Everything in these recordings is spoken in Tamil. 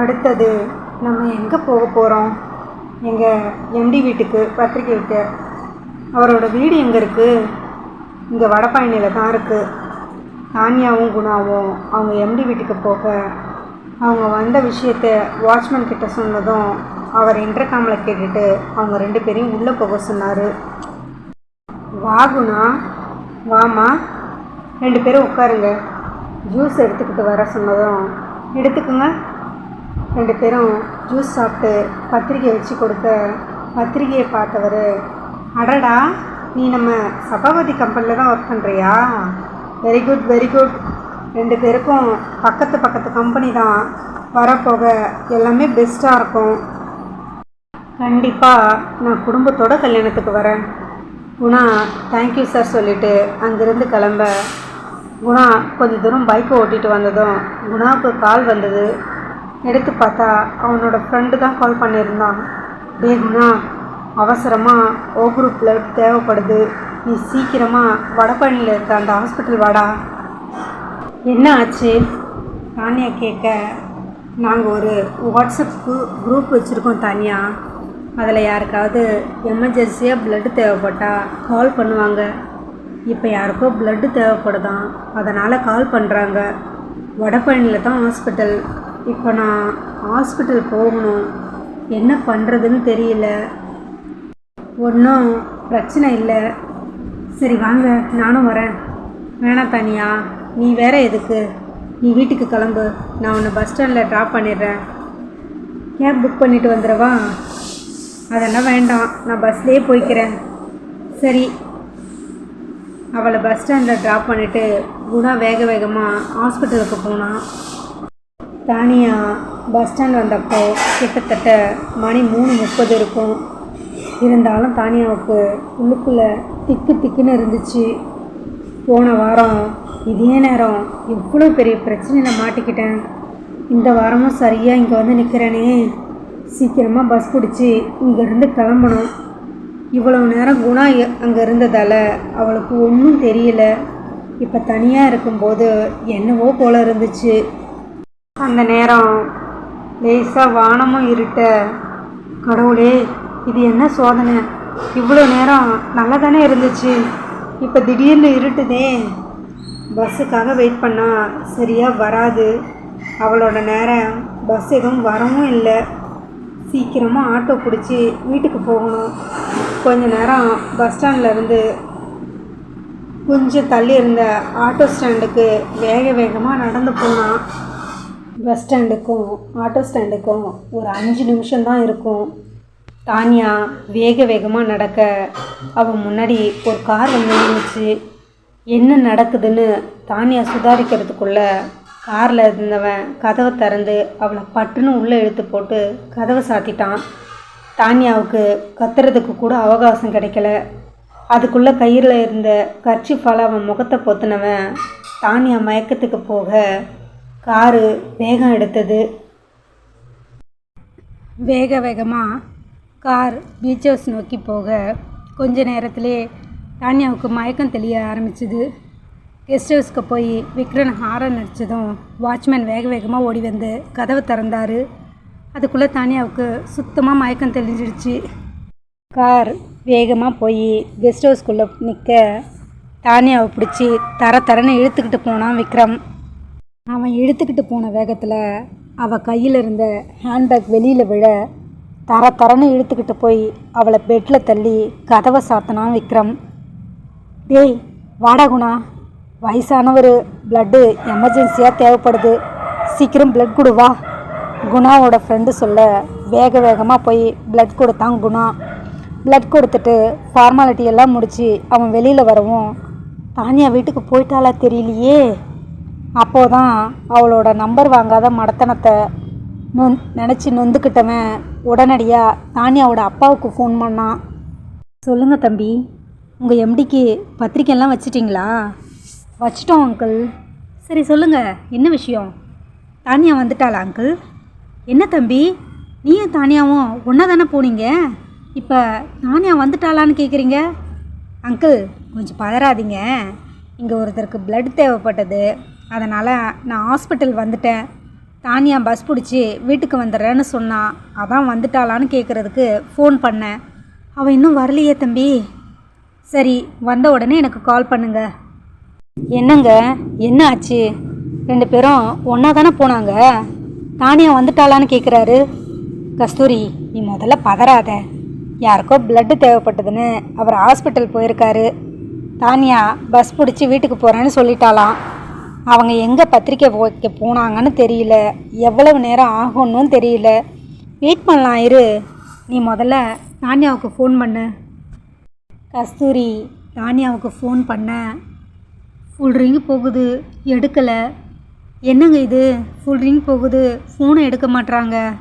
அடுத்தது நம்ம எங்கே போக போகிறோம் எங்கள் எம்டி வீட்டுக்கு பத்திரிக்கை வைக்க அவரோட வீடு எங்கே இருக்குது இங்கே வடபழனியில் தான் இருக்குது தானியாவும் குணாவும் அவங்க எம்டி வீட்டுக்கு போக அவங்க வந்த விஷயத்த வாட்ச்மேன் கிட்ட சொன்னதும் அவர் இன்டர்காமில் கேட்டுட்டு அவங்க ரெண்டு பேரையும் உள்ளே போக சொன்னார். வா குணா. வாமா ரெண்டு பேரும் உட்காருங்க. ஜூஸ் எடுத்துக்கிட்டு வர சொன்னதும் எடுத்துக்கோங்க. ரெண்டு பேரும் ஜூஸ் சாப்பிட்டு பத்திரிக்கை வச்சு கொடுத்த பத்திரிக்கையை பார்த்தவர் அடடா நீ நம்ம சபாபதி கம்பெனியில் தான் ஒர்க் பண்ணுறியா வெரி குட் வெரி குட் ரெண்டு பேருக்கும் பக்கத்து பக்கத்து கம்பெனி தான் வரப்போக எல்லாமே பெஸ்ட்டாக இருக்கும். கண்டிப்பாக நான் குடும்பத்தோட கல்யாணத்துக்கு வரேன். குணா தேங்க்யூ சார் சொல்லிவிட்டு அங்கேருந்து கிளம்ப. குணா கொஞ்சம் தூரம் பைக்கை ஓட்டிட்டு வந்ததும் குணாவுக்கு கால் வந்தது. எடுத்து பார்த்தா அவனோட ஃப்ரெண்டு தான் கால் பண்ணியிருந்தான். டே குணா அவசரமாக ஓ குரூப் பிளட் தேவைப்படுது. நீ சீக்கிரமாக வடபழனியில் இருக்க அந்த ஹாஸ்பிட்டல் வாடா. என்ன ஆச்சு? தானியா கேட்க நாங்கள் ஒரு வாட்ஸ்அப் குரூப் வச்சுருக்கோம் தானியா. அதில் யாருக்காவது எமர்ஜென்சியாக பிளட்டு தேவைப்பட்டால் கால் பண்ணுவாங்க. இப்போ யாருக்கோ பிளட்டு தேவைப்படுதான். அதனால் கால் பண்ணுறாங்க வடபழனியில் தான் ஹாஸ்பிட்டல் இப்போ நான் ஹாஸ்பிட்டல் போகணும். என்ன பண்ணுறதுன்னு தெரியல. ஒன்றும் பிரச்சனை இல்லை. சரி வாங்க. நானும் வரேன். வேணாம் தனியா. நீ வேற எதுக்கு? நீ வீட்டுக்கு கிளம்பு. நான் உன்னை பஸ் ஸ்டாண்டில் ட்ராப் பண்ணிடுறேன். கேப் புக் பண்ணிட்டு வந்துடவா? அதெல்லாம் வேண்டாம். நான் பஸ்லேயே போய்க்கிறேன். சரி. அவளை பஸ் ஸ்டாண்டில் ட்ராப் பண்ணிவிட்டு குணா வேக வேகமாக ஹாஸ்பிட்டலுக்கு போனான் தானியா பஸ் ஸ்டாண்ட் வந்தப்போ கிட்டத்தட்ட மணி மூணு முப்பது இருக்கும். இருந்தாலும் தானியாவுக்கு உள்ளுக்குள்ளே திக்கு திக்குன்னு இருந்துச்சு. போன வாரம் இதே நேரம் இவ்வளோ பெரிய பிரச்சனையில் மாட்டிக்கிட்டேன். இந்த வாரமும் சரியாக இங்கே வந்து நிற்கிறேனே சீக்கிரமாக பஸ் பிடிச்சி இங்கேருந்து கிளம்பணும். இவ்வளவு நேரம் குணா அங்கே இருந்ததால் அவளுக்கு ஒன்றும் தெரியல. இப்போ தனியாக இருக்கும்போது என்னவோ போல இருந்துச்சு. அந்த நேரம் லேசாக வானமும் இருட்ட. கடவுளே இது என்ன சோதனை? இவ்வளோ நேரம் நல்லா தானே இருந்துச்சு. இப்போ திடீர்னு இருட்டுதே. பஸ்ஸுக்காக வெயிட் பண்ணால் சரியாக வராது. அவளோட நேரம் பஸ் எதுவும் வரவும் இல்லை. சீக்கிரமாக ஆட்டோ பிடிச்சி வீட்டுக்கு போகணும். கொஞ்ச நேரம் பஸ் ஸ்டாண்டில் இருந்து கொஞ்சம் தள்ளி இருந்த ஆட்டோ ஸ்டாண்டுக்கு வேக வேகமாக நடந்து போனான். பஸ் ஸ்டாண்டுக்கும் ஆட்டோ ஸ்டாண்டுக்கும் ஒரு அஞ்சு நிமிஷம்தான் இருக்கும். தானியா வேக வேகமாக நடக்க அவன் முன்னாடி ஒரு கார் வந்து நின்றுச்சு என்ன நடக்குதுன்னு தானியா சுதாரிக்கிறதுக்குள்ள காரில் இருந்தவன் கதவை திறந்து அவளை பட்டுன்னு உள்ளே இழுத்து போட்டு கதவை சாத்திட்டான். தானியாவுக்கு கத்துறதுக்கு கூட அவகாசம் கிடைக்கல. அதுக்குள்ளே கயிறில் இருந்த கர்ச்சிஃபால் அவன் முகத்தை பொத்துனவன் தானியா மயக்கத்துக்கு போக காரு வேகம் எடுத்தது. வேக வேகமாக கார் பீச் ஹவுஸ் நோக்கி போக கொஞ்ச நேரத்திலே தானியாவுக்கு மயக்கம் தெளிய ஆரம்பிச்சுது. கெஸ்ட் ஹவுஸ்க்கு போய் விக்ரன் ஹாரன் அடித்ததும் வாட்ச்மேன் வேக வேகமாக ஓடி வந்து கதவை திறந்தார். அதுக்குள்ளே தானியாவுக்கு சுத்தமாக மயக்கம் தெளிஞ்சிடுச்சு. கார் வேகமாக போய் கெஸ்ட் ஹவுஸ்க்குள்ளே நிற்க தானியாவை பிடிச்சி தர தரன்னு இழுத்துக்கிட்டு போனான் விக்ரம். அவன் இழுத்துக்கிட்டு போன வேகத்தில் அவள் கையில் இருந்த ஹேண்ட்பேக் வெளியில் விழ தர தரன்னு இழுத்துக்கிட்டு போய் அவளை பெட்டில் தள்ளி கதவை சாத்தினான் விக்ரம். டேய் வாடா குணா. வயசானவர் பிளட்டு எமர்ஜென்சியாக தேவைப்படுது. சீக்கிரம் பிளட் கொடு வா. குணாவோட ஃப்ரெண்டு சொல்ல வேக வேகமாக போய் பிளட் கொடுத்தான் குணா. பிளட் கொடுத்துட்டு ஃபார்மாலிட்டி எல்லாம் முடித்து அவன் வெளியில் வரவும் தானியா வீட்டுக்கு போயிட்டாளா தெரியலையே. அப்போதான் அவளோட நம்பர் வாங்காத மடத்தனத்தை நொந் நினச்சி நொந்துக்கிட்டவன் உடனடியாக தானியாவோட அப்பாவுக்கு ஃபோன் பண்ணான். சொல்லுங்கள் தம்பி உங்கள் எம்டிக்கு பத்திரிக்கைலாம் வச்சிட்டிங்களா? வச்சிட்டோம் அங்கிள் சரி சொல்லுங்கள் என்ன விஷயம்? தானியா வந்துட்டாளா அங்கிள் என்ன தம்பி நீயும் தானியாவும் ஒன்றா தானே போனீங்க? இப்போ தானியா வந்துட்டாளான்னு கேட்குறீங்க அங்கிள் கொஞ்சம் பதறாதீங்க. இங்கே ஒருத்தருக்கு பிளட் தேவைப்பட்டது. அதனால் நான் ஹாஸ்பிட்டல் வந்துட்டேன். தானியா பஸ் பிடிச்சி வீட்டுக்கு வந்துடுறேன்னு சொன்னான் அதான் வந்துட்டாளான்னு கேட்குறதுக்கு ஃபோன் பண்ணேன். அவள் இன்னும் வரலையே தம்பி. சரி வந்த உடனே எனக்கு கால் பண்ணுங்க. என்னங்க? என்ன ஆச்சு? ரெண்டு பேரும் ஒன்றா தானே போனாங்க. தானியா வந்துட்டாளான்னு கேட்குறாரு கஸ்தூரி நீ முதல்ல பதறாத. யாருக்கோ பிளட்டு தேவைப்பட்டதுன்னு அவர் ஹாஸ்பிட்டல் போயிருக்காரு. தானியா பஸ் பிடிச்சி வீட்டுக்கு போகிறேன்னு சொல்லிட்டாலாம் அவங்க எங்கே பத்திரிக்கை வைக்க போனாங்கன்னு தெரியல. எவ்வளவு நேரம் ஆகும்னு தெரியல. வெயிட் பண்ணலாம் இரு. நீ முதல்ல தானியாவுக்கு ஃபோன் பண்ணு. கஸ்தூரி தானியாவுக்கு ஃபோன் பண்ண. ஃபுல் ரிங் போகுது. எடுக்கலை. என்னங்க இது? ஃபுல் ரிங் போகுது. ஃபோனை எடுக்க மாட்றாங்க.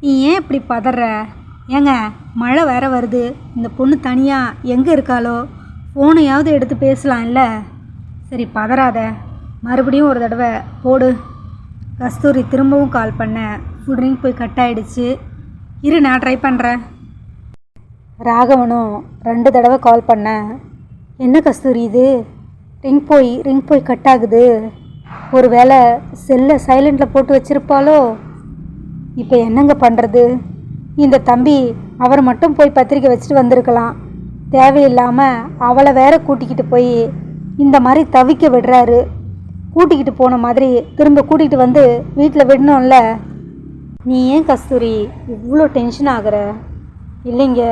நீ ஏன் இப்படி பதற? ஏங்க மழை வேற வருது. இந்த பொண்ணு தனியாக எங்கே இருக்காளோ? ஃபோனையாவது எடுத்து பேசலாம் இல்லை சரி பதறாத. மறுபடியும் ஒரு தடவை போடு. கஸ்தூரி திரும்பவும் கால் பண்ண. ஃபுல் ரிங் போய் கட் ஆகிடுச்சு இரு நான் ட்ரை பண்ணுறேன் ராகவனும் ரெண்டு தடவை கால் பண்ணேன் என்ன கஸ்தூரி இது? ரிங் போய் ரிங் போய் கட் ஆகுது. ஒரு வேளை செல்லை சைலண்டில் போட்டு வச்சுருப்பாளோ? இப்போ என்னங்க பண்ணுறது இந்த தம்பி அவர் மட்டும் போய் பத்திரிக்கை வச்சுட்டு வந்திருக்கலாம். தேவையில்லாமல் அவளை வேற கூட்டிக்கிட்டு போய் இந்த மாதிரி தவிக்க விடுறாரு. கூட்டிக்கிட்டு போன மாதிரி திரும்ப கூட்டிகிட்டு வந்து வீட்டில் விடணும்ல? நீ ஏன் கஸ்தூரி இவ்வளோ டென்ஷன் ஆகுற? இல்லைங்க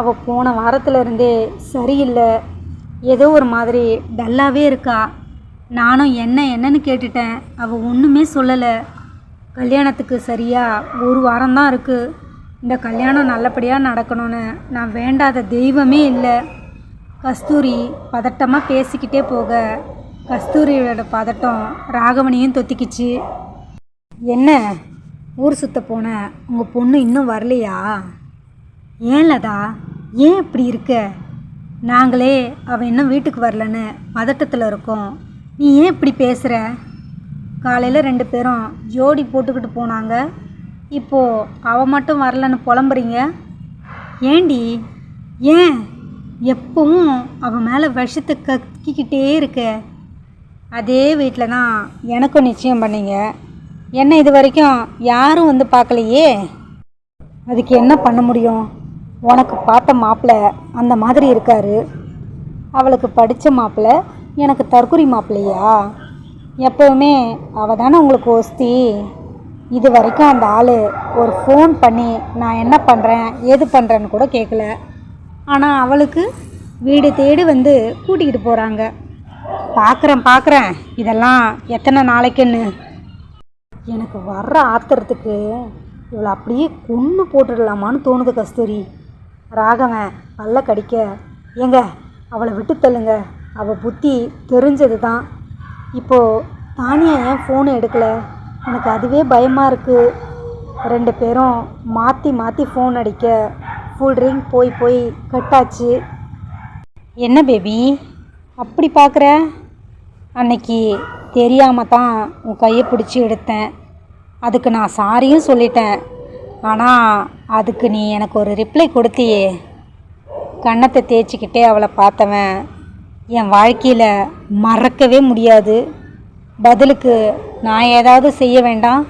அவள் போன வாரத்துலேருந்தே சரியில்லை. ஏதோ ஒரு மாதிரி டல்லாகவே இருக்கா. நானும் என்ன என்னன்னு கேட்டுட்டேன். அவள் ஒன்றுமே சொல்லலை. கல்யாணத்துக்கு சரியாக ஒரு வாரம்தான் இருக்குது இந்த கல்யாணம் நல்லபடியாக நடக்கணும்னு நான் வேண்டாத தெய்வமே இல்லை. கஸ்தூரி பதட்டமாக பேசிக்கிட்டே போக. கஸ்தூரியோட பதட்டம் ராகவனையும் தொத்திக்கிச்சு. என்ன? ஊர் சுத்த போன உங்கள் பொண்ணு இன்னும் வரலையா? ஏன் லதா? ஏன் இப்படி இருக்க? நாங்களே அவன் இன்னும் வீட்டுக்கு வரலன்னு பதட்டத்தில் இருக்கோம். நீ ஏன் இப்படி பேசுகிற காலையில் ரெண்டு பேரும் ஜோடி போட்டுக்கிட்டு போனாங்க. இப்போது அவள் மட்டும் வரலன்னு புலம்புறீங்க? ஏண்டி? ஏன்? எப்பவும் அவன் மேலே விஷத்தை கக்கிக்கிட்டே இருக்க. அதே வீட்டில் தான் எனக்கும் நிச்சயம் பண்ணீங்க. என்ன இது வரைக்கும் யாரும் வந்து பார்க்கலையே? அதுக்கு என்ன பண்ண முடியும்? உனக்கு பார்த்த மாப்பிள்ளை அந்த மாதிரி இருக்காரு. அவளுக்கு படித்த மாப்பிள்ளை எனக்கு தற்குறி மாப்பிள்ளையா எப்போவுமே அவள் தானே உங்களுக்கு ஒஸ்தி இது வரைக்கும் அந்த ஆள் ஒரு ஃபோன் பண்ணி நான் என்ன பண்ணுறேன் ஏது பண்ணுறேன்னு கூட கேட்கல ஆனால் அவளுக்கு வீடு தேடி வந்து கூட்டிக்கிட்டு போகிறாங்க பார்க்குறேன் பார்க்குறேன் இதெல்லாம் எத்தனை நாளைக்குன்னு? எனக்கு வர்ற ஆத்திரத்துக்கு இவளை அப்படியே கொன்று போட்டுடலாமான்னு தோணுது கஸ்தூரி. ராகவன் பல்ல கடிக்க ஏங்க அவளை விட்டு தள்ளுங்க. அவள் புத்தி தெரிஞ்சது தான் இப்போது தானியா ஏன் ஃபோனை எடுக்கலை? எனக்கு அதுவே பயமாக இருக்குது ரெண்டு பேரும் மாற்றி மாற்றி ஃபோன் அடிக்க ஃபுல் ரிங் போய் போய் கட்டாச்சு. என்ன பேபி அப்படி பார்க்குற அன்னைக்கு தெரியாமல் தான் உன் கையை பிடிச்சி எடுத்தேன். அதுக்கு நான் சாரியும் சொல்லிட்டேன். ஆனால் அதுக்கு நீ எனக்கு ஒரு ரிப்ளை கொடுத்தியே. கன்னத்தை தேய்ச்சிக்கிட்டே அவளை பார்த்தவன் என் வாழ்க்கையில் மறக்கவே முடியாது. பதிலுக்கு நான் ஏதாவது செய்ய வேண்டாம்?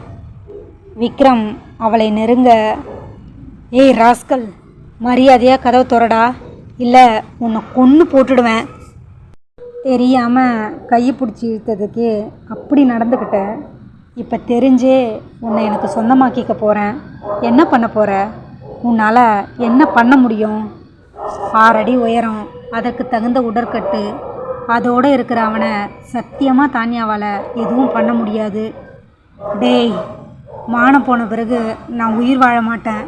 விக்ரம் அவளை நெருங்க ஏய் ராஸ்கல் மரியாதையாக கதவு துறடா. இல்லை உன்னை கொன்று போட்டுடுவேன். தெரியாமல் கையை பிடிச்சி இழுத்ததுக்கு அப்படி நடந்துக்கிட்டேன் இப்போ தெரிஞ்சே உன்னை எனக்கு சொந்தமாக்கிக்க போகிறேன் என்ன பண்ண போகிற உன்னால் என்ன பண்ண முடியும்? ஆறடி உயரம் அதற்கு தகுந்த உடற்கட்டு. அதோடு இருக்கிற அவனை சத்தியமாக தானியாவால் எதுவும் பண்ண முடியாது. டேய் மானம் போன பிறகு நான் உயிர் வாழ மாட்டேன்.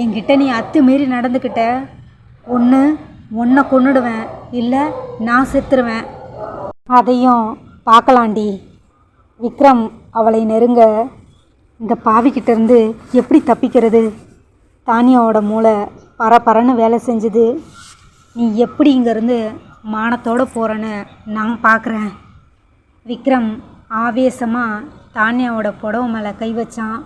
என்கிட்ட நீ அத்துமீறி நடந்துக்கிட்ட. ஒன்று உன்னை கொன்னுடுவேன். இல்லை நான் செத்துருவேன். அதையும் பார்க்கலாண்டி. விக்ரம் அவளை நெருங்க இந்த பாவிக்கிட்டேருந்து எப்படி தப்பிக்கிறது? தானியாவோட மூளை பரபரன்னு வேலை செஞ்சுது. நீ எப்படி இங்கேருந்து மானத்தோடு போகிறேன்னு நான் பார்க்குறேன். விக்ரம் ஆவேசமாக தானியாவோட புடவை மேலே கை வச்சான்.